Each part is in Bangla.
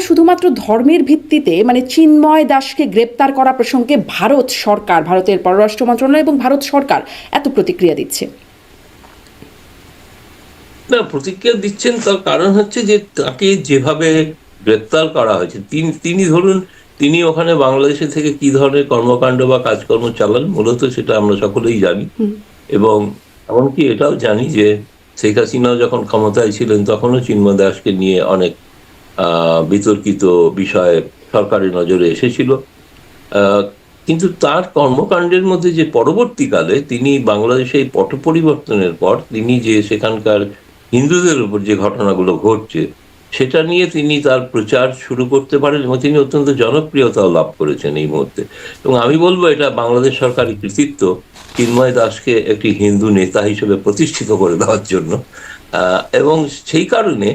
শুধুমাত্র ধর্মের ভিত্তিতে মানে চিন্ময় দাসকে গ্রেপ্তার করা প্রসঙ্গে ভারত সরকার ভারতের পররাষ্ট্র মন্ত্রণালয় এবং ভারত সরকার এত প্রতিক্রিয়া দিচ্ছে? না প্রতিক্রিয়া দিচ্ছেন তার কারণ হচ্ছে যে তাকে যেভাবে গ্রেপ্তার করা হয়েছে তিনি তিনি ধরুন তিনি ওখানে বাংলাদেশে থেকে কি ধরনের কর্মকাণ্ড বা কাজকর্ম চালান মূলত সেটা আমরা সকলেই জানি। এবং এমনকি এটাও জানি যে শেখ হাসিনাও যখন ক্ষমতায় ছিলেন তখনও চিন্ময় দাসকে নিয়ে অনেক বিতর্কিত বিষয়ে সরকারের নজরে এসেছিল। কিন্তু তার কর্মকাণ্ডের মধ্যে যে পরবর্তীকালে তিনি বাংলাদেশে এই পট পরিবর্তনের পর তিনি যে সেখানকার হিন্দুদের উপর যে ঘটনাগুলো ঘটছে, সেটা নিয়ে তিনি তার প্রচার শুরু করতে পারেন এবং তিনি অত্যন্ত জনপ্রিয়তাও লাভ করেছেন এই মুহূর্তে। এবং আমি বলব, এটা বাংলাদেশ সরকারের কৃতিত্ব চিন্ময় দাসকে একটি হিন্দু নেতা হিসেবে প্রতিষ্ঠিত করে দেওয়ার জন্য। এবং সেই কারণে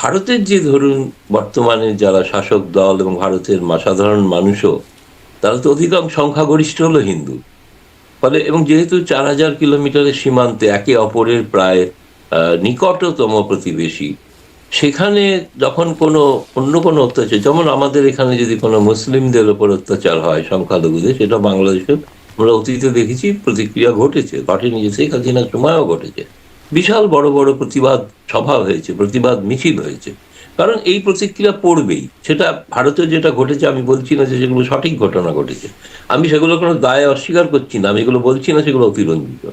ভারতের যে ধরুন বর্তমানে যারা শাসক দল এবং ভারতের সাধারণ মানুষও, তারা তো অধিকাংশ সংখ্যাগরিষ্ঠ হলো হিন্দু। ফলে এবং যেহেতু চার হাজার কিলোমিটারের সীমান্তে একে অপরের প্রায় নিকটতম প্রতিবেশী, সেখানে যখন কোনো অন্য কোনো অত্যাচার, যেমন আমাদের এখানে যদি কোনো মুসলিমদের উপর অত্যাচার হয় সংখ্যালঘুদের, সেটা বাংলাদেশে আমরা অতীতে দেখেছি, প্রতিক্রিয়া ঘটেছে, ঘটেনি যে শেখ সময়ও ঘটেছে। বিশাল বড় বড় প্রতিবাদ সভা হয়েছে প্রতিবাদ মিছিল হয়েছে। কারণ এই প্রতিক্রিয়া পড়বেই। সেটা ভারতে যেটা ঘটেছে আমি বলছি না যে সেগুলো সঠিক ঘটনা ঘটেছে। আমি সেগুলো কোনো দায় অস্বীকার করছি না আমি এগুলো বলছি না সেগুলো অতিরঞ্জিত।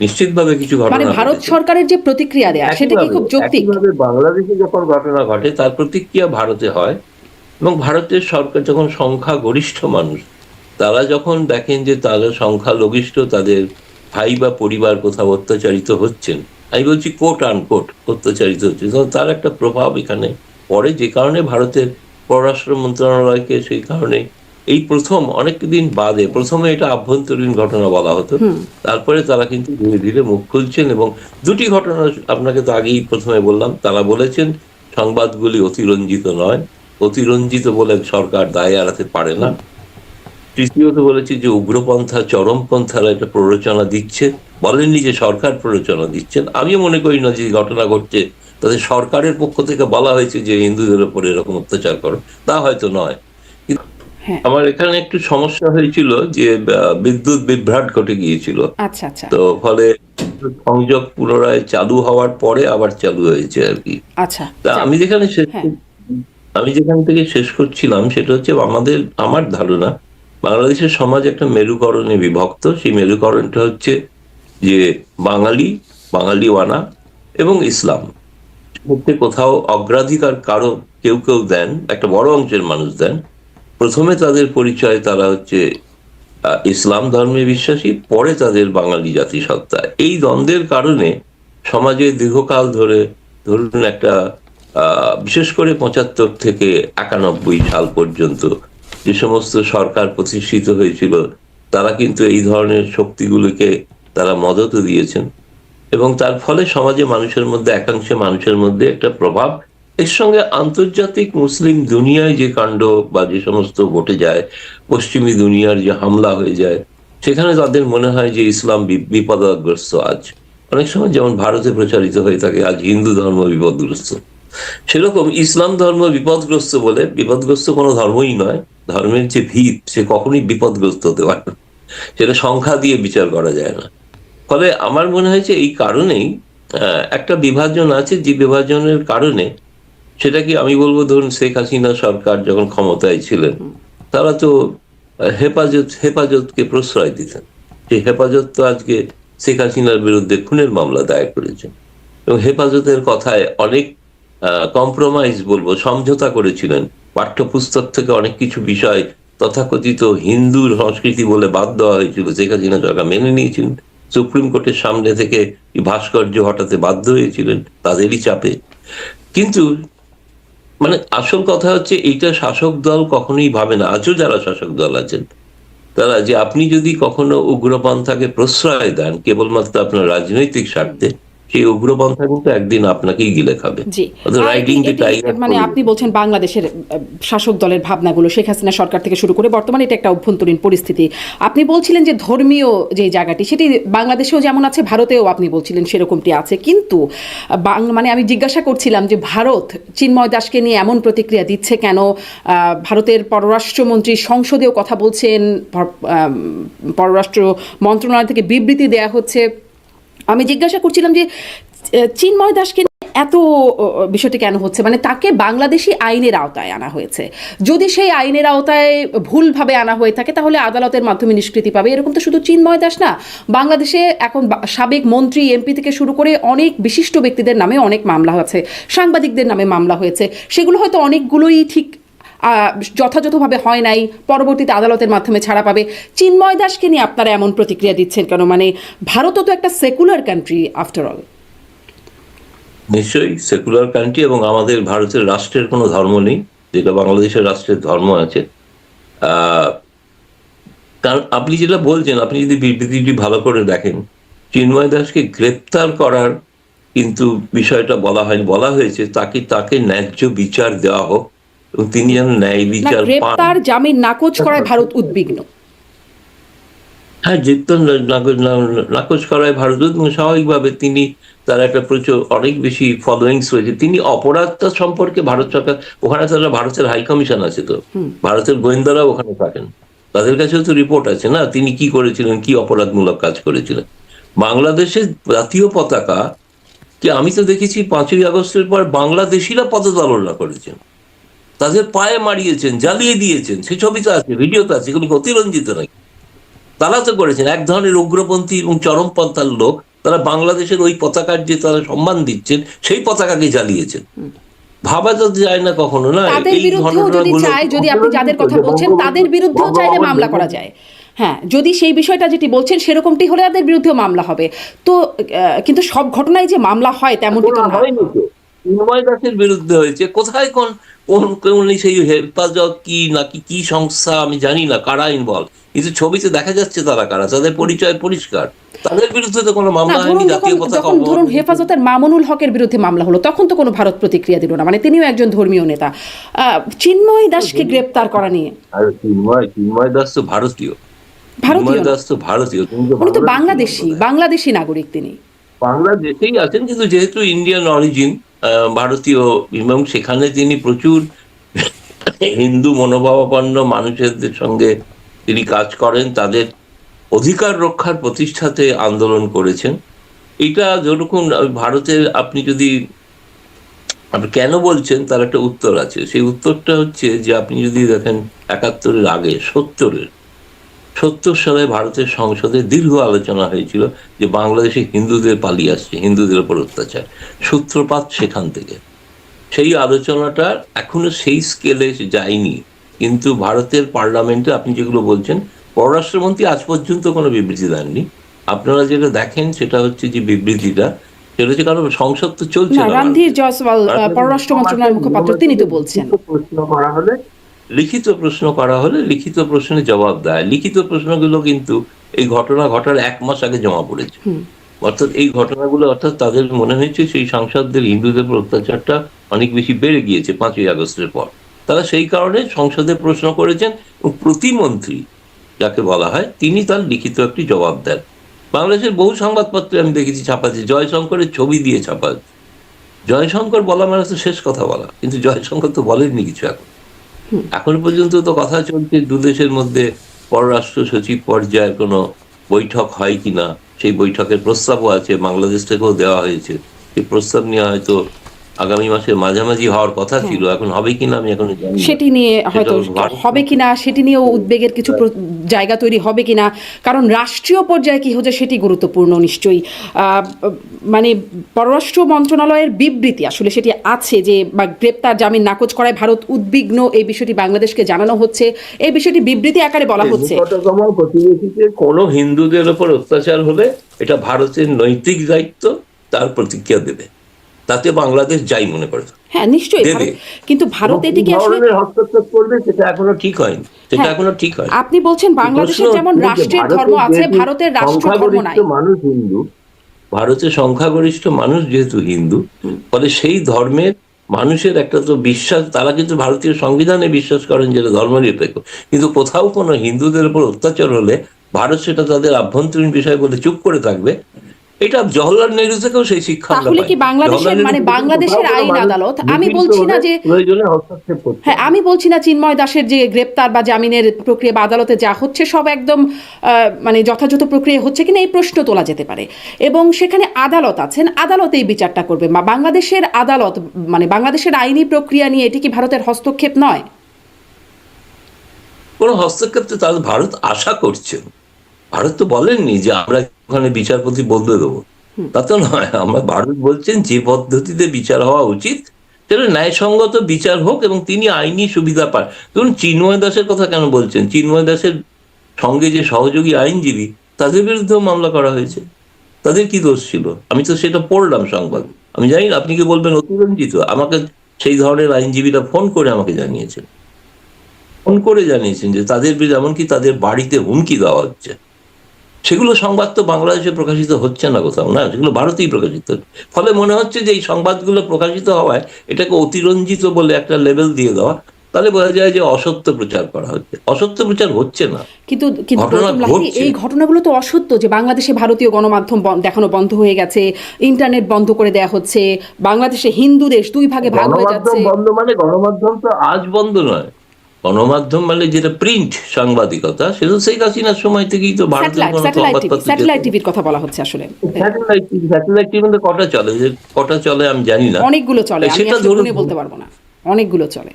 নিশ্চিতভাবে কিছু ঘটনা মানে ভারত সরকারের যে প্রতিক্রিয়া দেয়া সেটা কি খুব যৌক্তিক? একইভাবে বাংলাদেশে যখন ঘটনা ঘটে তার প্রতিক্রিয়া ভারতে হয় এবং ভারতের সরকার যখন সংখ্যা গরিষ্ঠ মানুষ তারা যখন দেখেন যে তারা সংখ্যা লঘিষ্ঠ তাদের ভাই বা পরিবার কোথাও অত্যাচারিত হচ্ছেন আমি বলছি কোট আনকোট অত্যাচারিত হচ্ছে। তার একটা প্রভাব এখানে পড়ে যে কারণে ভারতের পররাষ্ট্র মন্ত্রণালয়কে সেই কারণে এই প্রথম অনেক দিন বাদে প্রথমে এটা আভ্যন্তরীণ ঘটনা বলা হতো তারপরে তারা কিন্তু ধীরে ধীরে মুখ খুলছেন এবং দুটি ঘটনা আপনাকে তো আগেই প্রথমে বললাম তারা বলেছেন সংবাদগুলি অতিরঞ্জিত নয়। অতিরঞ্জিত বলে সরকার দায় এড়াতে পারে না। তৃতীয়ত বলেছি যে উগ্রপন্থা চরমপন্থারা এটা প্ররোচনা দিচ্ছে। বলেননি যে সরকার প্ররোচনা দিচ্ছেন। আমিও মনে করি না যে ঘটনা ঘটছে। তাদের সরকারের পক্ষ থেকে বলা হয়েছে যে হিন্দুদের উপর এরকম অত্যাচার করো। তা হয়তো নয়। হ্যাঁ। আমার এখানে একটু সমস্যা হয়েছিল যে বিদ্যুৎ বিভ্রাট ঘটে গিয়েছিল। আচ্ছা আচ্ছা। তো ফলে সংযোগ পুনরায় চালু হওয়ার পরে আবার চালু হয়েছে আর কি। আচ্ছা তা আমি যেখানে শেষ হ্যাঁ। আমি যেখান থেকে শেষ করছিলাম সেটা হচ্ছে আমাদের আমার ধারণা বাংলাদেশের সমাজ একটা মেরুকরণে বিভক্ত। সেই মেরুকরণটা হচ্ছে যে বাঙালি, বাঙালিওয়ানা এবং ইসলাম। মধ্যে কোথাও অগ্রাধিকার কারও কেউ কেউ দেন, একটা বড় অংশের মানুষ দেন। প্রথমে তাদের পরিচয় তারা হচ্ছে ইসলাম ধর্মে বিশ্বাসী, পরে তাদের বাঙালি জাতিসত্তা। এই দ্বন্দ্বের কারণে সমাজে দীর্ঘকাল ধরে ধরুন একটা বিশেষ করে পঁচাত্তর থেকে একানব্বই সাল পর্যন্ত যে সমস্ত সরকার প্রতিষ্ঠিত হয়েছিল, তারা কিন্তু এই ধরনের শক্তিগুলোকে তারা মদতও দিয়েছেন এবং তার ফলে সমাজে মানুষের মধ্যে, একাংশে মানুষের মধ্যে একটা প্রভাব। এর সঙ্গে আন্তর্জাতিক মুসলিম দুনিয়ায় যে কাণ্ড বা যে সমস্ত ঘটে যায়, পশ্চিমী দুনিয়ার যে হামলা হয়ে যায়, সেখানে তাদের মনে হয় যে ইসলাম বিপদগ্রস্ত আজ। অনেক সময় যেমন ভারতে প্রচারিত হয়ে থাকে, আজ হিন্দু ধর্ম বিপদগ্রস্ত। সেরকম ইসলাম ধর্ম বিপদগ্রস্ত বলে বিপদগ্রস্ত কোনো ধর্মই নয়। ধর্মের যে ভিত, সে কখনোই বিপদগ্রস্ত হতে পারে না। সেটা সংখ্যা দিয়ে বিচার করা যায় না। ফলে আমার মনে হয়েছে এই কারণেই একটা বিভাজন আছে যে বিভাজনের কারণে সেটা কি আমি বলব ধরুন শেখ হাসিনা সরকার যখন ক্ষমতায় ছিলেন, তারা তো হেফাজত, হেফাজতকে প্রশ্রয় দিতেন। সেই হেফাজত তো আজকে শেখ হাসিনার বিরুদ্ধে খুনের মামলা দায়ের করেছেন এবং হেফাজতের কথায় অনেক কম্প্রোমাইজ বলব, সমঝোতা করেছিলেন। পাঠ্যপুস্তক থেকে অনেক কিছু বিষয় তথাকথিত হিন্দুর সংস্কৃতি বলে বাদ দেওয়া হয়েছিল। শেখ হাসিনা সরকার মেনে নিয়েছিলেন। সুপ্রিম কোর্টের সামনে থেকে ভাস্কর্য হটাতে বাধ্য হয়েছিলেন তাদেরই চাপে। কিন্তু মানে আসল কথা হচ্ছে এইটা শাসক দল কখনোই ভাবে না। আজও যারা শাসক দল আছেন, তারা যে আপনি যদি কখনো উগ্রপন্থাকে প্রশ্রয় দেন, কেবলমাত্র আপনার রাজনৈতিক স্বার্থে সেই উগ্রপন্থা কিন্তু একদিন আপনাকেই গিলে খাবে। the এটি- tiger মানে আপনি বলছেন বাংলাদেশের শাসক দলের ভাবনাগুলো শেখ হাসিনা সরকার থেকে শুরু করে বর্তমানে এটা একটা অভ্যন্তরীণ পরিস্থিতি। আপনি বলছিলেন যে ধর্মীয় যে জায়গাটি সেটি বাংলাদেশেও যেমন আছে ভারতেও আপনি বলছিলেন সেরকমটি আছে। কিন্তু মানে আমি জিজ্ঞাসা করছিলাম যে ভারত চিন্ময় দাসকে নিয়ে এমন প্রতিক্রিয়া দিচ্ছে কেন? আহ, ভারতের পররাষ্ট্রমন্ত্রী সংসদেও কথা বলছেন পররাষ্ট্র মন্ত্রণালয় থেকে বিবৃতি দেয়া হচ্ছে। আমি জিজ্ঞাসা করছিলাম যে চিন্ময় দাসকে এত বিষয়টি কেন হচ্ছে? মানে তাকে বাংলাদেশি আইনের আওতায় আনা হয়েছে। যদি সেই আইনের আওতায় ভুলভাবে আনা হয়ে থাকে, তাহলে আদালতের মাধ্যমে নিষ্কৃতি পাবে। এরকম তো শুধু চিন্ময় দাস না, বাংলাদেশে এখন সাবেক মন্ত্রী, এমপি থেকে শুরু করে অনেক বিশিষ্ট ব্যক্তিদের নামে অনেক মামলা হয়েছে সাংবাদিকদের নামে মামলা হয়েছে। সেগুলো হয়তো অনেকগুলোই ঠিক যথাযথভাবে হয় নাই, পরবর্তীতে আদালতের মাধ্যমে ছাড়া পাবে। চিন্ময় দাসকে নিয়ে আপনারা এমন প্রতিক্রিয়া দিচ্ছেন কেন? মানে ভারতও তো একটা সেকুলার কান্ট্রি আফটার অল নিশ্চয়ই সেকুলার কান্ট্রি এবং আমাদের ভারতের রাষ্ট্রের কোনো ধর্ম নেই, যেটা বাংলাদেশের রাষ্ট্রের ধর্ম আছে। কারণ আপনি যেটা বলছেন, আপনি যদি বিবৃতিটি ভালো করে দেখেন, চিন্ময় দাসকে গ্রেপ্তার করার কিন্তু বিষয়টা বলা হয়নি বলা হয়েছে, তাকে তাকে ন্যায্য বিচার দেওয়া হোক। এবং তিনি যেন ন্যায় বিচার গ্রেপ্তার জামিন নাকচ করায় ভারত উদ্বিগ্ন। হ্যাঁ নাকচ করায় ভারত এবং স্বাভাবিকভাবে তিনি তার একটা প্রচুর অনেক বেশি ফলোয়িংস রয়েছে। তিনি অপরাধটা সম্পর্কে ভারত সরকার ওখানে তারা ভারতের হাই কমিশন আছে তো। ভারতের গোয়েন্দারা ওখানে থাকেন। তাদের কাছেও তো রিপোর্ট আছে না তিনি কি করেছিলেন কি অপরাধমূলক কাজ করেছিলেন। বাংলাদেশের জাতীয় পতাকা কি আমি তো দেখেছি পাঁচই আগস্টের পর বাংলাদেশিরা পদচালনা করেছেন। তাদের পায়ে মারিয়েছেন জ্বালিয়ে দিয়েছেন। সে ছবিতে আছে ভিডিওতে আছে এগুলো অতিরঞ্জিত নাকি তারা তো করেছেন এক ধরনের উগ্রপন্থী এবং চরমপন্থার লোক তারা বাংলাদেশের ওই পতাকার যে তারা সম্মান দিচ্ছেন সেই পতাকাকে জ্বালিয়েছেন। ভাবা তো যায় না কখনো না? তাদের বিরুদ্ধেও যদি চায় যদি আপনি যাদের কথা বলছেন তাদের বিরুদ্ধেও চাইলে মামলা করা যায়। হ্যাঁ যদি সেই বিষয়টা যেটি বলছেন সেরকমটি হলে তাদের বিরুদ্ধেও মামলা হবে। তো কিন্তু সব ঘটনায় যে মামলা হয় তেমনটি তো না। তো। চিন্ময় দাসের বিরুদ্ধে হয়েছে। কোথায় কোন সেই হেফাজত কি নাকি কি সংস্থা আমি জানি না কারা ইনভলভ কিন্তু ছবিতে দেখা যাচ্ছে তারা কারা তাদের পরিচয় পরিষ্কার। তাদের বিরুদ্ধে তো কোনো মামলা হয়নি জাতীয় পতাকা ধরুন হেফাজতের মামুনুল হকের বিরুদ্ধে মামলা হলো তখন তো কোনো ভারত প্রতিক্রিয়া দিল না মানে তিনিও একজন ধর্মীয় নেতা। চিন্ময় দাসকে গ্রেপ্তার করা নিয়ে। চিন্ময় চিন্ময় দাস তো ভারতীয়। ভারতীয় দাস তো ভারতীয় উনি তো বাংলাদেশি নাগরিক তিনি। বাংলাদেশেই আছেন, কিন্তু যেহেতু ইন্ডিয়ান অরিজিন ভারতীয়, এবং সেখানে তিনি প্রচুর হিন্দু মনোভাবাপন্ন মানুষের সঙ্গে তিনি কাজ করেন, তাদের অধিকার রক্ষার প্রতিষ্ঠাতে আন্দোলন করেছেন। এটা যেরকম ভারতের আপনি যদি, আপনি কেন বলছেন, তার একটা উত্তর আছে। সেই উত্তরটা হচ্ছে যে, আপনি যদি দেখেন একাত্তরের আগে, সত্তরের সত্তর সালে ভারতের সংসদে দীর্ঘ আলোচনা হয়েছিল যে বাংলাদেশে হিন্দুদের পালিয়ে আসছে হিন্দুদের উপর অত্যাচার। সূত্রপাত সেখান থেকে। সেই আলোচনাটা এখনও সেই স্কেলে যায়নি। কিন্তু ভারতের পার্লামেন্টে আপনি যেগুলো বলছেন পররাষ্ট্রমন্ত্রী আজ পর্যন্ত কোনো বিবৃতি দেননি। আপনারা যেটা দেখেন সেটা হচ্ছে যে বিবৃতিটা সেটা হচ্ছে কারণ সংসদ তো চলছে না রণধীর জয়সওয়াল পররাষ্ট্র মন্ত্রণালয়ের মুখপাত্র তিনি তো বলছেন। প্রশ্ন করা হলে লিখিত প্রশ্ন করা হলে লিখিত প্রশ্নের জবাব দেয়। লিখিত প্রশ্নগুলো কিন্তু এই ঘটনা ঘটার এক মাস আগে জমা পড়েছে। অর্থাৎ এই ঘটনাগুলো অর্থাৎ তাদের মনে হয়েছে সেই সাংসদদের হিন্দুদের উপর অত্যাচারটা অনেক বেশি বেড়ে গিয়েছে পাঁচই আগস্টের পর। তারা সেই কারণে সংসদে প্রশ্ন করেছেন এবং প্রতিমন্ত্রী যাকে বলা হয় তিনি তার লিখিত একটি জবাব দেন। বাংলাদেশের বহু সংবাদপত্রে আমি দেখেছি ছাপাচ্ছে জয়শঙ্করের ছবি দিয়ে ছাপাচ্ছে জয়শঙ্কর বলা মানে তো শেষ কথা বলা কিন্তু জয়শঙ্কর তো বলেননি কিছু এখন। এখন পর্যন্ত তো কথা চলছে, দু দেশের মধ্যে পররাষ্ট্র সচিব পর্যায়ে কোনো বৈঠক হয় কিনা, সেই বৈঠকের প্রস্তাবও আছে, বাংলাদেশ থেকেও দেওয়া হয়েছে। সেই প্রস্তাব নিয়ে হয়তো আগামী মাসের মাঝামাঝি হওয়ার কথা ছিল এখন হবে কিনা আমি এখন জানি সেটি নিয়ে হয়তো হবে কিনা সেটি নিয়েও উদ্বেগের কিছু জায়গা তৈরি হবে কিনা কারণ রাষ্ট্রীয় পর্যায়ে কি হচ্ছে সেটি গুরুত্বপূর্ণ নিশ্চয়ই। মানে পররাষ্ট্র মন্ত্রণালয়ের বিবৃতি আসলে সেটি আছে যে বা গ্রেপ্তার জামিন নাকচ করায় ভারত উদ্বিগ্ন এই বিষয়টি বাংলাদেশকে জানানো হচ্ছে। এই বিষয়টি বিবৃতি আকারে বলা হচ্ছে। প্রতিবেশীতে কোনো হিন্দুদের উপর অত্যাচার হলে এটা ভারতের নৈতিক দায়িত্ব তার প্রতিক্রিয়া দেবে। তাতে বাংলাদেশ যাই মনে করে। হ্যাঁ নিশ্চয়ই কিন্তু ভারত এটিকে আসলে হস্তক্ষেপ করবে সেটা এখনও ঠিক হয়নি। সেটা হ্যাঁ। এখনও ঠিক হয় আপনি বলছেন বাংলাদেশের যেমন রাষ্ট্রের ধর্ম আছে ভারতের রাষ্ট্র ধর্ম নাই। মানুষ হিন্দু ভারতের সংখ্যাগরিষ্ঠ মানুষ যেহেতু হিন্দু ফলে সেই ধর্মের মানুষের একটা তো বিশ্বাস তারা কিন্তু ভারতীয় সংবিধানে বিশ্বাস করেন যেটা ধর্মনিরপেক্ষ। কিন্তু কোথাও কোনো হিন্দুদের উপর অত্যাচার হলে ভারত সেটা তাদের আভ্যন্তরীণ বিষয় বলে চুপ করে থাকবে। এটা জওহরলাল নেহরু থেকেও সেই শিক্ষা তাহলে কি বাংলাদেশের মানে বাংলাদেশের আইন আদালত। আমি বলছি না যে হ্যাঁ আমি বলছি না চিন্ময় দাসের যে গ্রেপ্তার বা জামিনের প্রক্রিয়া বা আদালতে যা হচ্ছে সব একদম মানে যথাযথ প্রক্রিয়া হচ্ছে কিনা এই প্রশ্ন তোলা যেতে পারে। এবং সেখানে আদালত আছেন আদালত এই বিচারটা করবে বা বাংলাদেশের আদালত মানে বাংলাদেশের আইনি প্রক্রিয়া নিয়ে এটি কি ভারতের হস্তক্ষেপ নয়? কোনো হস্তক্ষেপ তো তাহলে ভারত আশা করছেন। ভারত তো বলেননি যে আমরা ওখানে বিচারপতি বদলে দেবো। তা তো নয় আমরা ভারত বলছেন যে পদ্ধতিতে বিচার হওয়া উচিত সেটা ন্যায়সঙ্গত বিচার হোক এবং তিনি আইনি সুবিধা পান। ধরুন চিন্ময় দাসের কথা কেন বলছেন? চিন্ময় দাসের সঙ্গে যে সহযোগী আইনজীবী তাদের বিরুদ্ধেও মামলা করা হয়েছে। তাদের কি দোষ ছিল? আমি তো সেটা পড়লাম সংবাদ। আমি জানি না আপনি কি বলবেন? অতিরঞ্জিত। আমাকে সেই ধরনের আইনজীবীরা ফোন করে আমাকে জানিয়েছেন। ফোন করে জানিয়েছেন যে তাদের বিরুদ্ধে এমনকি তাদের বাড়িতে হুমকি দেওয়া হচ্ছে। সেগুলো সংবাদ তো বাংলাদেশে প্রকাশিত হচ্ছে না কোথাও না সেগুলো ভারতেই প্রকাশিত ফলে মনে হচ্ছে যে এই সংবাদগুলো প্রকাশিত হওয়ায় এটাকে অতিরঞ্জিত বলে একটা লেভেল দিয়ে দেওয়া তাহলে বোঝা যায় যে অসত্য প্রচার করা হচ্ছে। অসত্য প্রচার হচ্ছে না। কিন্তু। এই ঘটনাগুলো তো অসত্য যে বাংলাদেশে ভারতীয় গণমাধ্যম দেখানো বন্ধ হয়ে গেছে ইন্টারনেট বন্ধ করে দেয়া হচ্ছে বাংলাদেশে হিন্দু দেশ দুই ভাগে ভাগ হয়ে যাচ্ছে। বন্ধ মানে গণমাধ্যম তো আজ বন্ধ নয়। গণমাধ্যম মানে যেটা প্রিন্ট সাংবাদিকতা সেটা শেখ হাসিনার সময় থেকেই তো ভারতের কোনো স্যাটেলাইট। টিভির কথা বলা হচ্ছে আসলে। স্যাটেলাইট টিভি স্যাটেলাইট টিভির মধ্যে কটা চলে? যে কটা চলে আমি জানি না। অনেকগুলো চলে সেটা ধরুন- বলতে পারব না। অনেকগুলো চলে।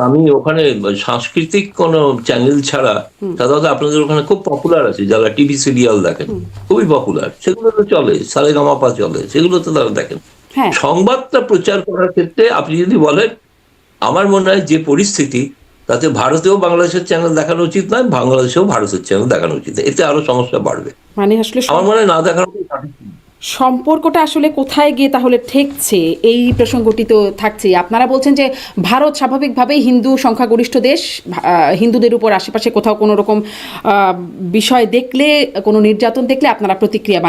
আমি ওখানে সাংস্কৃতিক কোন চ্যানেল ছাড়া সাধারণত আপনাদের ওখানে খুব পপুলার আছে যারা টিভি সিরিয়াল দেখেন। খুবই পপুলার সেগুলো তো চলে সারেগামাপা চলে সেগুলো তো তারা দেখেন। হ্যাঁ। সংবাদটা প্রচার করার ক্ষেত্রে আপনি যদি বলেন আমার মনে হয় যে পরিস্থিতি তাতে ভারতেও বাংলাদেশের চ্যানেল দেখানো উচিত নয় বাংলাদেশেও ভারতের চ্যানেল দেখানো উচিত এতে আরও সমস্যা বাড়বে। মানে আসলে আমার মনে না সঠিক সম্পর্কটা আসলে কোথায় গিয়ে তাহলে ঠেকছে? এই প্রসঙ্গটি তো থাকছে। আপনারা বলছেন যে ভারত স্বাভাবিকভাবেই হিন্দু সংখ্যাগরিষ্ঠ দেশ। হিন্দুদের উপর আশেপাশে কোথাও কোনো রকম আহ, বিষয় দেখলে কোনো নির্যাতন দেখলে আপনারা প্রতিক্রিয়া